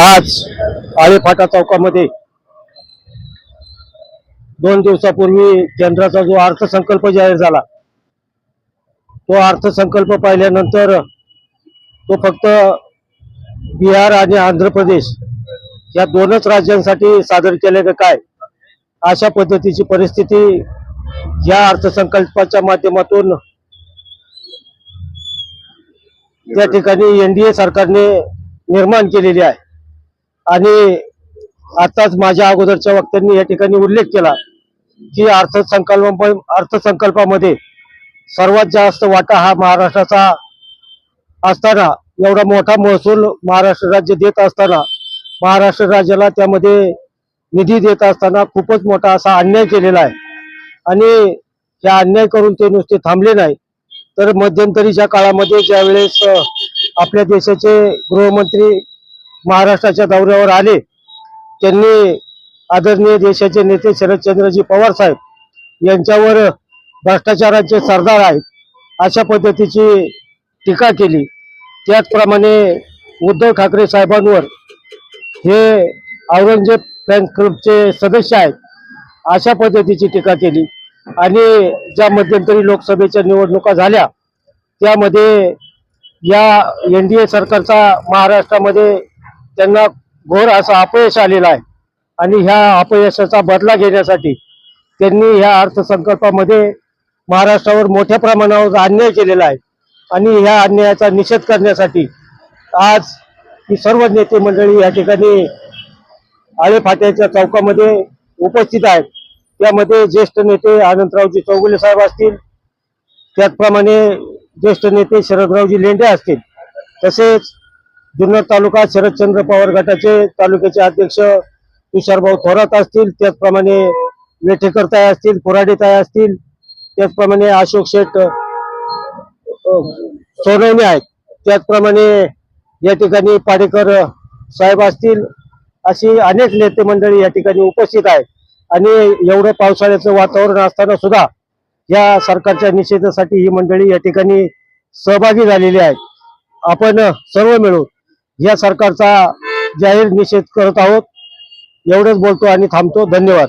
आज आळेफाटा चौकामध्ये दोन दिवसापूर्वी केंद्राचा जो अर्थसंकल्प जाहीर झाला तो अर्थसंकल्प पाहिल्यानंतर तो फक्त बिहार आणि आंध्र प्रदेश या दोनच राज्यांसाठी सादर केले का काय? अशा पद्धतीची परिस्थिती या अर्थसंकल्पाच्या माध्यमातून त्या ठिकाणी एनडीए सरकारने निर्माण केलेली आहे. आणि आताच माझ्या अगोदरच्या वक्त्यांनी या ठिकाणी उल्लेख केला की अर्थसंकल्प अर्थसंकल्पामध्ये सर्वात जास्त वाटा हा महाराष्ट्राचा असताना एवढा मोठा महसूल महाराष्ट्र राज्य देत असताना महाराष्ट्र राज्याला त्यामध्ये निधी देत असताना खूपच मोठा असा अन्याय केलेला आहे. आणि या अन्याय करून ते नुसते थांबले नाही. तर मध्यंतरीच्या काळामध्ये ज्यावेळेस आपल्या देशाचे गृहमंत्री महाराष्ट्राच्या दौऱ्यावर आले. त्यांनी आदरणीय देशाचे नेते शरदचंद्रजी पवार साहेब यांच्यावर भ्रष्टाचाराचे सरदार आहेत अशा पद्धतीची टीका केली. त्याचप्रमाणे उद्धव ठाकरे साहेबांवर हे औरंगजेब फॅन क्लबचे सदस्य आहेत अशा पद्धतीची टीका केली. आणि ज्या मध्यंतरी लोकसभेच्या निवडणुका झाल्या त्यामध्ये या एन डी ए सरकारचा महाराष्ट्रामध्ये त्यांना घोर असा अपयश आलेला आहे. आणि ह्या अपयशाचा बदला घेण्यासाठी त्यांनी ह्या अर्थसंकल्पामध्ये महाराष्ट्रावर मोठ्या प्रमाणावर अन्याय केलेला आहे. आणि ह्या अन्यायाचा निषेध करण्यासाठी आज ही सर्व नेते मंडळी या ठिकाणी आळेफाट्याच्या चौकामध्ये उपस्थित आहेत. त्यामध्ये ज्येष्ठ नेते आनंदरावजी चौगुले साहेब असतील. त्याचप्रमाणे ज्येष्ठ नेते शरदरावजी लेंडे असतील. तसेच जुन्नर तालुका शरदचंद्र पवार गटाचे तालुक्याचे अध्यक्ष तुषारभाऊ थोरात असतील त्याचप्रमाणे वेठेकर ताय असतील पुराडे ताय असतील त्याचप्रमाणे अशोक शेठ सोनवणे आहेत. त्याचप्रमाणे या ठिकाणी पाडेकर साहेब असतील अशी अनेक नेते मंडळी या ठिकाणी उपस्थित आहेत. आणि एवढं पावसाळ्याचं वातावरण असताना सुद्धा या सरकारच्या निषेधासाठी ही मंडळी या ठिकाणी सहभागी झालेली आहेत. आपण सर्व मिळून या सरकारचा जाहीर निषेध करत आहोत. एवढंच बोलतो आणि थांबतो. धन्यवाद.